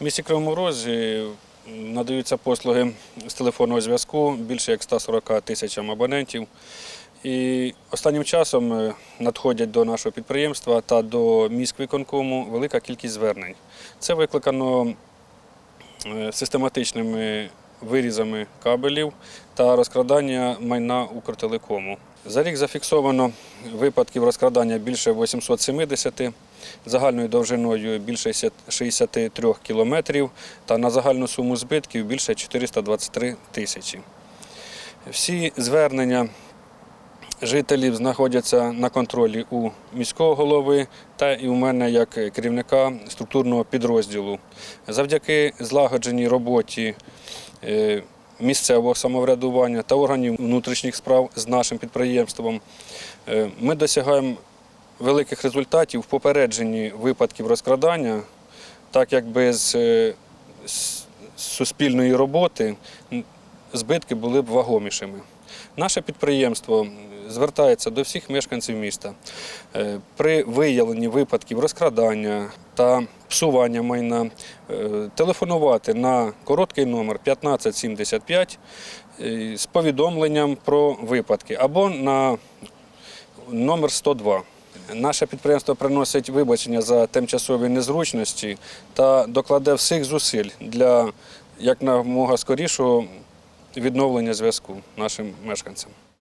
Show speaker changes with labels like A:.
A: В місті Кривому Розі надаються послуги з телефонного зв'язку більше як 140 тисячам абонентів. І останнім часом е, надходять до нашого підприємства та до міськвиконкому велика кількість звернень. Це викликано е, систематичними вирізами кабелів та розкрадання майна Укртелекому. За рік зафіксовано випадків розкрадання більше 870, загальною довжиною більше 63 кілометрів та на загальну суму збитків більше 423 тисячі. Всі звернення жителів знаходяться на контролі у міського голови та і у мене як керівника структурного підрозділу. Завдяки злагодженій роботі е, місцевого самоврядування та органів внутрішніх справ з нашим підприємством е, ми досягаємо великих результатів в попередженні випадків розкрадання, так як без е, суспільної роботи збитки були б вагомішими. Наше підприємство звертається до всіх мешканців міста Е, при виявленні випадків розкрадання та псування майна е, телефонувати на короткий номер 1575 е, з повідомленням про випадки або на номер 102. Наше підприємство приносить вибачення за тимчасові незручності та докладе всіх зусиль для якомога скорішого відновлення зв'язку нашим мешканцям.